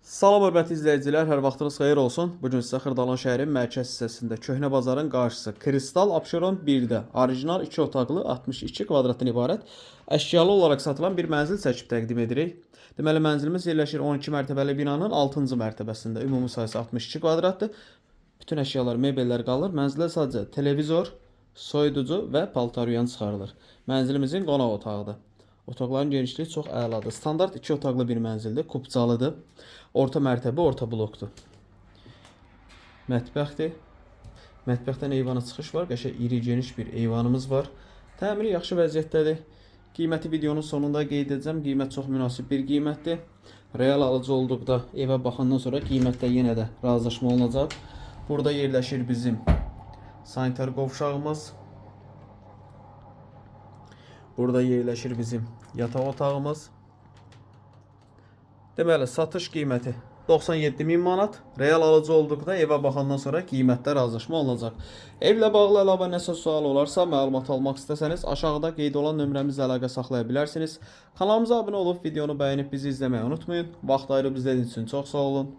Salam hörmətli izləyicilər, hər vaxtınız xeyir olsun. Bu gün sizə Xırdalan şəhərin mərkəz hissəsində Köhnə bazarın qarşısı Kristal Abşeron 1-də orijinal 2 otaqlı 62 kvadratdan ibarət əşyalı olaraq satılan bir mənzil çəkib təqdim edirik. Deməli mənzilimiz yerləşir 12 mərtəbəli binanın 6-cı mərtəbəsində. Ümumi sayısı 62 kvadratdır. Bütün əşyalar, mebellər qalır. Mənzilə sadəcə televizor, soyuducu və paltaryan çıxarılır. Mənzilimizin qonaq otağıdır. Otaqların genişliyi çox əladır. Standart 2 otaqlı bir mənzildir, kubcalıdır. Orta mərtəbə, orta blokdur. Mətbəxdir. Mətbəxdən eyvana çıxış var. Qəşəng iri geniş bir eyvanımız var. Təmiri yaxşı vəziyyətdədir. Qiyməti videonun sonunda qeyd edəcəm. Qiymət çox münasib bir qiymətdir. Real alıcı olduqda evə baxandan sonra qiymətdə yenə də razılaşma olunacaq. Burada yerləşir bizim sanitar qovşağımız. Burada yerləşir bizim yataq otağımız. Deməli, satış qiyməti 97 min manat. Real alıcı olduqda evə baxandan sonra qiymətdə razılaşma olunacaq. Evlə bağlı əlavə nəsə sual olarsa, məlumat almaq istəsəniz aşağıda qeyd olan nömrəmizlə əlaqə saxlaya bilərsiniz. Kanalımıza abunə olub videonu bəyənib bizi izləməyi unutmayın. Vaxt ayırıb izlədiyiniz üçün çox sağ olun.